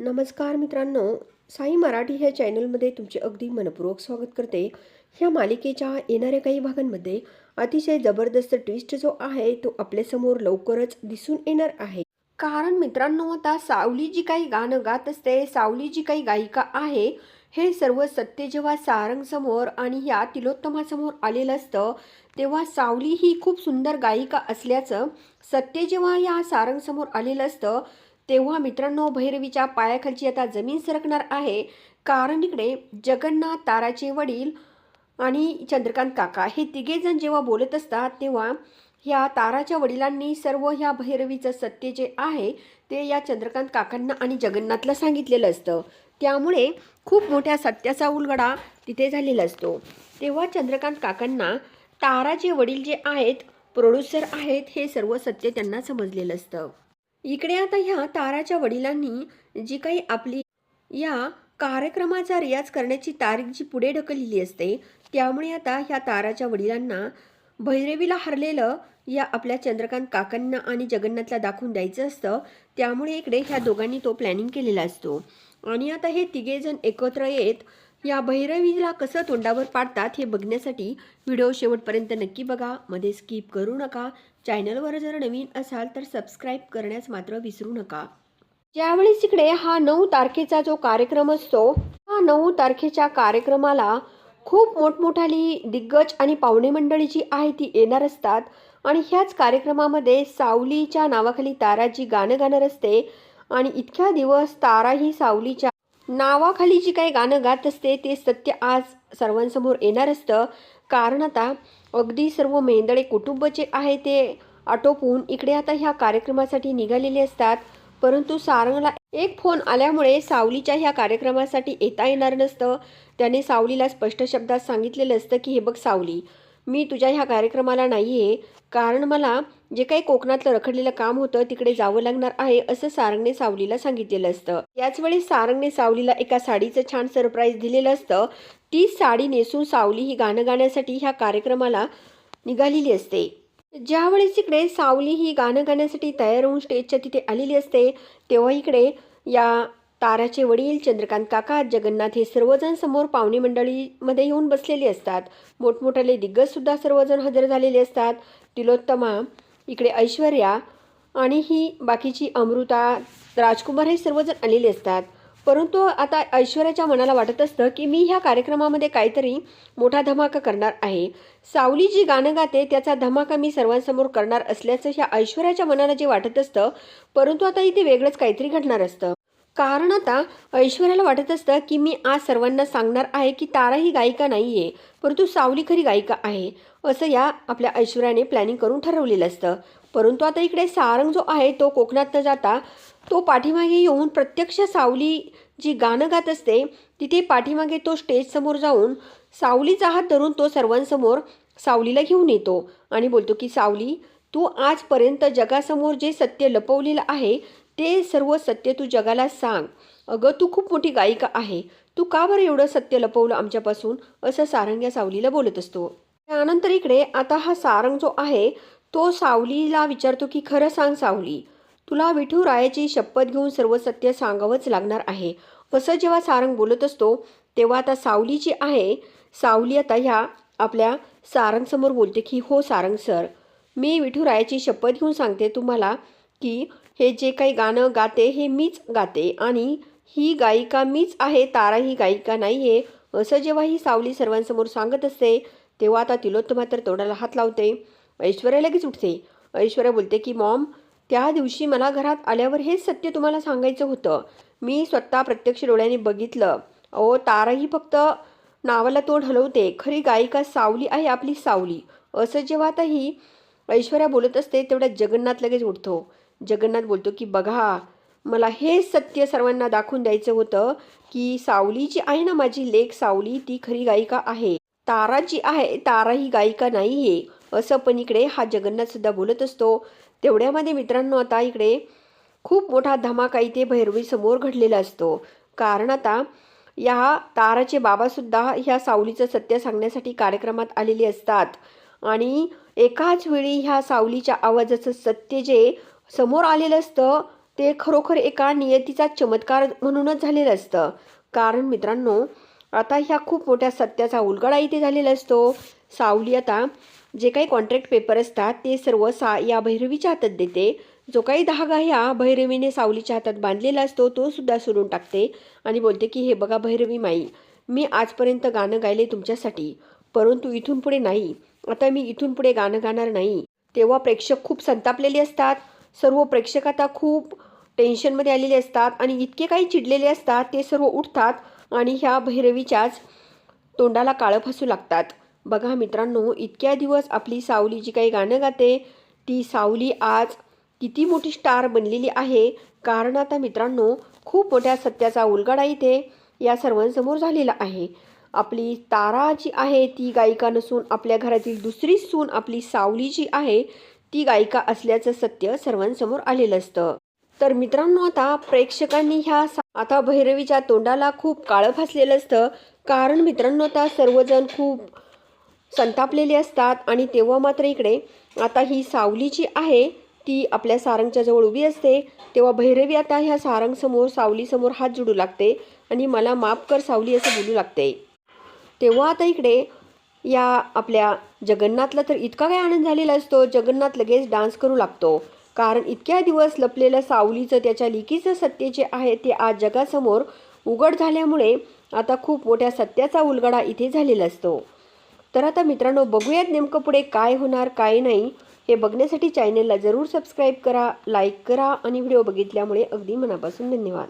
नमस्कार मित्रांनो साई मराठी ह्या चॅनलमध्ये तुमचे अगदी मनपूर्वक स्वागत करते. ह्या मालिकेच्या येणाऱ्या काही भागांमध्ये अतिशय जबरदस्त ट्विस्ट जो आहे तो आपल्यासमोर लवकरच दिसून येणार आहे. कारण मित्रांनो आता सावली जी काही गाणं गात असते सावली जी काही गायिका आहे हे सर्व सत्य जेव्हा सारंगसमोर आणि ह्या तिलोत्तमासमोर आलेलं असतं तेव्हा सावली ही खूप सुंदर गायिका असल्याचं सत्य जेव्हा या सारंगसमोर आलेलं असतं तेव्हा मित्रांनो भैरवीच्या पायाखालची आता जमीन सरकणार आहे. कारण इकडे जगन्नाथ ताराचे वडील आणि चंद्रकांत काका हे तिघेजण जेव्हा बोलत असतात तेव्हा ह्या ताराच्या वडिलांनी सर्व ह्या भैरवीचं सत्य जे आहे ते या चंद्रकांत काकांना आणि जगन्नाथला सांगितलेलं असतं. त्यामुळे खूप मोठ्या सत्याचा उलगडा तिथे झालेला असतो. तेव्हा चंद्रकांत काकांना ताराचे वडील जे आहेत प्रोड्युसर आहेत हे सर्व सत्य त्यांना समजलेलं असतं. इकडे आता ह्या ताराच्या वडिलांनी जी काही आपली या कार्यक्रमाचा रियाज करण्याची तारीख जी पुढे ढकललेली असते त्यामुळे आता ह्या ताराच्या वडिलांना भैरवीला हरलेलं या आपल्या चंद्रकांत काकांना आणि जगन्नाथला दाखवून द्यायचं असतं. त्यामुळे इकडे ह्या दोघांनी तो प्लॅनिंग केलेला असतो. आणि आता हे तिघेजण एकत्र येत या भैरवीला कसं तोंडावर पाडतात हे बघण्यासाठी व्हिडिओ शेवटपर्यंत नक्की बघा. मध्ये स्किप करू नका. चॅनलवर जर नवीन असाल तर सबस्क्राईब करण्यास मात्र विसरू नका. ज्यावेळेस इकडे हा नऊ तारखेचा जो कार्यक्रम असतो हा नऊ तारखेच्या कार्यक्रमाला खूप मोठमोठाली दिग्गज आणि पाहुणे मंडळी जी आहे ती येणार असतात. आणि ह्याच कार्यक्रमामध्ये सावलीच्या नावाखाली तारा जी गाणं गाणार असते. आणि इतक्या दिवस तारा ही सावलीच्या नावाखाली जी काही गाणं गात असते ते सत्य आज सर्वांसमोर येणार असतं. कारण आता अगदी सर्व मेंदळे कुटुंब जे आहे ते आटोपून इकडे आता ह्या कार्यक्रमासाठी निघालेले असतात. परंतु सारंगला एक फोन आल्यामुळे सावलीच्या ह्या कार्यक्रमासाठी येता येणार नसतं. त्याने सावलीला स्पष्ट शब्दात सांगितलेलं असतं की हे बघ सावली मी तुझ्या ह्या कार्यक्रमाला नाही आहे कारण मला जे काही कोकणातलं रखडलेलं काम होतं तिकडे जावं लागणार आहे असं सारंगने सावलीला सांगितलेलं असतं. याचवेळी सारंगने सावलीला एका साडीचं छान सरप्राईज दिलेलं असतं. ती साडी नेसून सावली ही गाणं गाण्यासाठी ह्या कार्यक्रमाला निघालेली असते. ज्यावेळेस इकडे सावली ही गाणं गाण्यासाठी तयार होऊन स्टेजच्या तिथे आलेली असते तेव्हा इकडे या ताराचे वडील चंद्रकांत काका जगन्नाथ हे सर्वजण समोर पाहुणे मंडळीमध्ये येऊन बसलेले असतात. मोठमोठाले दिग्गजसुद्धा सर्वजण हजर झालेले असतात. तिलोत्तमा इकडे ऐश्वर्या आणि ही बाकीची अमृता राजकुमार हे सर्वजण आलेले असतात. परंतु आता ऐश्वर्याच्या मनाला वाटत असतं की मी ह्या कार्यक्रमामध्ये काहीतरी मोठा धमाका करणार आहे. सावली जी गाणं गाते त्याचा धमाका मी सर्वांसमोर करणार असल्याचं ह्या ऐश्वर्याच्या मनाला जे वाटत असतं परंतु आता इथे वेगळंच काहीतरी घडणार असतं. कारण आता ऐश्वर्याला वाटत असतं की मी आज सर्वांना सांगणार आहे की तारा ही गायिका नाही आहे परंतु सावली खरी गायिका आहे असं या आपल्या ऐश्वर्याने प्लॅनिंग करून ठरवलेलं असतं. परंतु आता इकडे सारंग जो आहे तो कोकणात न जाता तो पाठीमागे येऊन प्रत्यक्ष सावली जी गाणं गात असते तिथे पाठीमागे तो स्टेजसमोर जाऊन सावलीचा हात धरून तो सर्वांसमोर सावलीला घेऊन येतो आणि बोलतो की सावली तू आजपर्यंत जगासमोर जे सत्य लपवलेलं आहे ते सर्व सत्य तू जगाला सांग. अगं तू खूप मोठी गायिका आहे. तू का बरं एवढं सत्य लपवलं आमच्यापासून? असं सारंग या सावलीला बोलत असतो. त्यानंतर इकडे आता हा सारंग जो आहे तो सावलीला विचारतो की खरं सांग सावली तुला विठू रायाची शपथ घेऊन सर्व सत्य सांगावंच लागणार आहे. असं जेव्हा सारंग बोलत असतो तेव्हा आता सावली जी आहे सावली आता ह्या आपल्या सारंगसमोर बोलते की हो सारंग सर मी विठू रायाची शपथ घेऊन सांगते तुम्हाला. की हे जे काही गाणं गाते हे मीच गाते आणि ही गायिका मीच आहे तारा ही गायिका नाही आहे असं जेव्हा ही सावली सर्वांसमोर सांगत असते तेव्हा आता तिलोत्तमा तर तोंडाला हात लावते. ऐश्वर्या लगेच उठते. ऐश्वर्या बोलते की मॉम त्या दिवशी मला घरात आल्यावर हेच सत्य तुम्हाला सांगायचं होतं. मी स्वतः प्रत्यक्ष डोळ्याने बघितलं. अहो तारा ही फक्त नावाला तोंड हलवते. खरी गायिका सावली आहे आपली सावली. असं जेव्हा आता ही ऐश्वर्या बोलत असते तेवढ्या जगन्नाथ लगेच उठतो. जगन्नाथ बोलतो की बघा मला हे सत्य सर्वांना दाखवून द्यायचं होतं की सावली जी आहे ना माझी लेख सावली ती खरी गायिका आहे. तारा जी आहे तारा ही गायिका नाही आहे असं पण इकडे हा जगन्नाथसुद्धा बोलत असतो. तेवढ्यामध्ये मित्रांनो आता इकडे खूप मोठा धमाका इथे भैरवीसमोर घडलेला असतो. कारण आता या ताराचे बाबासुद्धा ह्या सावलीचं सत्य सांगण्यासाठी कार्यक्रमात आलेले असतात. आणि एकाच वेळी ह्या सावलीच्या आवाजाचं सत्य जे समोर आलेलं असतं ते खरोखर एका नियतीचा चमत्कार म्हणूनच झालेलं असतं. कारण मित्रांनो आता ह्या खूप मोठ्या सत्याचा उलगडा इथे झालेला असतो. सावली आता जे काही कॉन्ट्रॅक्ट पेपर असतात ते सर्व सा या भैरवीच्या हातात देते. जो काही धागा ह्या भैरवीने सावलीच्या हातात बांधलेला असतो तो सुद्धा सोडून टाकते आणि बोलते की हे बघा भैरवी माई मी आजपर्यंत गाणं गायले तुमच्यासाठी परंतु इथून पुढे नाही. आता मी इथून पुढे गाणं गाणार नाही. तेव्हा प्रेक्षक खूप संतापलेले असतात. सर्व प्रेक्षक आता खूप टेन्शनमध्ये आलेले असतात आणि इतके काही चिडलेले असतात ते सर्व उठतात आणि ह्या भैरवीच्याच तोंडाला काळं फसू लागतात. बघा मित्रांनो इतक्या दिवस आपली सावली जी काही गाणं गाते ती सावली आज किती मोठी स्टार बनलेली आहे. कारण आता मित्रांनो खूप मोठ्या सत्याचा उलगडा इथे या सर्वांसमोर झालेला आहे. आपली तारा जी आहे ती गायिका नसून आपल्या घरातील दुसरी सून आपली सावली जी आहे ती गायिका असल्याचं सत्य सर्वांसमोर आलेलं असतं. तर मित्रांनो आता प्रेक्षकांनी ह्या आता भैरवीच्या तोंडाला खूप काळं फासलेलं असतं. कारण मित्रांनो आता सर्वजण खूप संतापलेले असतात आणि तेव्हा मात्र इकडे आता ही सावली जी आहे ती आपल्या सारंगच्या जवळ उभी असते. तेव्हा भैरवी आता ह्या सारंगसमोर सावलीसमोर हात जोडू लागते आणि मला माफ कर सावली असं बोलू लागते. तेव्हा आता इकडे या आपल्या जगन्नाथला तर इतका काय आनंद झालेला असतो. जगन्नाथ लगेच डान्स करू लागतो. कारण इतक्या दिवस लपलेलं सावलीचं त्याच्या लिकीचं सत्य जे आहे ते आज जगासमोर उघड झाल्यामुळे आता खूप मोठ्या सत्याचा उलगडा इथे झालेला असतो. तर आता मित्रांनो बघूयात नेमकं पुढे काय होणार काय नाही. हे बघण्यासाठी चॅनलला जरूर सबस्क्राईब करा लाईक करा आणि व्हिडिओ बघितल्यामुळे अगदी मनापासून धन्यवाद.